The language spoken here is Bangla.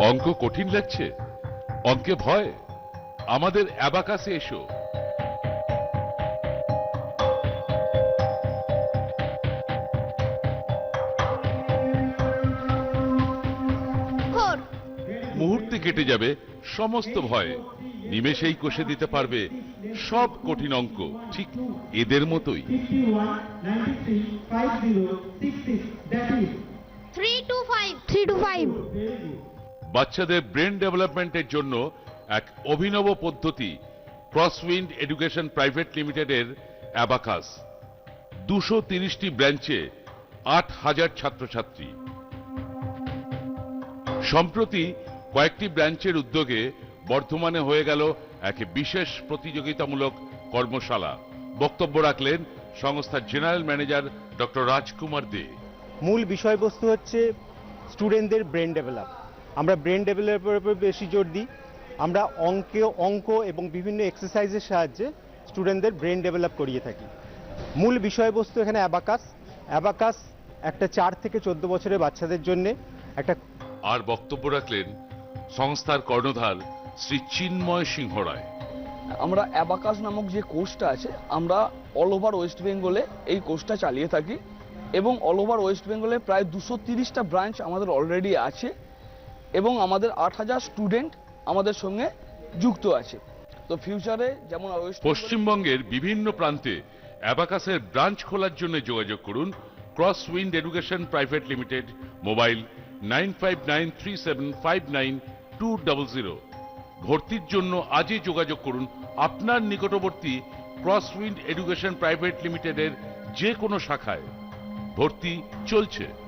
অঙ্ক কঠিন লাগছে। অঙ্কে ভয়। আমাদের অ্যাবাকাসে এসো। মুহূর্তে কেটে যাবে সমস্ত ভয়। নিমেষেই কষে দিতে পারবে সব কঠিন অঙ্ক। ঠিক এদের মতোই। 51, 93, 50, 66. That is three two five three two five বাচ্চাদের ব্রেন ডেভেলপমেন্টের জন্য এক অভিনব পদ্ধতি ক্রসউইন্ড এডুকেশন প্রাইভেট লিমিটেডের অ্যাবাকাস। দুশো তিরিশটি ব্রাঞ্চে আট হাজার ছাত্রছাত্রী। সম্প্রতি কয়েকটি ব্রাঞ্চের উদ্যোগে বর্ধমানে হয়ে গেল এক বিশেষ প্রতিযোগিতামূলক কর্মশালা। বক্তব্য রাখলেন সংস্থার general manager doctor Rajkumar Dey. মূল বিষয়বস্তু হচ্ছে স্টুডেন্টদের ব্রেন ডেভেলপ। আমরা ব্রেন ডেভেলপের উপর বেশি জোর দিই। আমরা অঙ্কে অঙ্ক এবং বিভিন্ন এক্সারসাইজের সাহায্যে স্টুডেন্টদের ব্রেন ডেভেলপ করিয়ে থাকি। মূল বিষয়বস্তু এখানে অ্যাবাকাস। অ্যাবাকাস একটা চার থেকে চোদ্দ বছরের বাচ্চাদের জন্য একটা আর বক্তব্য রাখলেন সংস্থার কর্ণধার শ্রী চিন্ময় সিংহ রায়। আমরা অ্যাবাকাস নামক যে কোর্সটা আছে আমরা অল ওভার ওয়েস্ট বেঙ্গলে এই কোর্সটা চালিয়ে থাকি এবং অল ওভার ওয়েস্ট বেঙ্গলে প্রায় দুশো তিরিশটা ব্রাঞ্চ আমাদের অলরেডি আছে এবং আমাদের আট হাজার স্টুডেন্ট আমাদের সঙ্গে যুক্ত আছে। তো ফিউচারে যেমন পশ্চিমবঙ্গের বিভিন্ন প্রান্তে অ্যাবাকাসের ব্রাঞ্চ খোলার জন্য যোগাযোগ করুন। Cross wind education private limited mobile nine five nine three seven five nine two double zero ভর্তির জন্য আজই যোগাযোগ করুন আপনার নিকটবর্তী ক্রস উইন্ড এডুকেশন প্রাইভেট লিমিটেডের যে কোনো শাখায়। ভর্তি চলছে।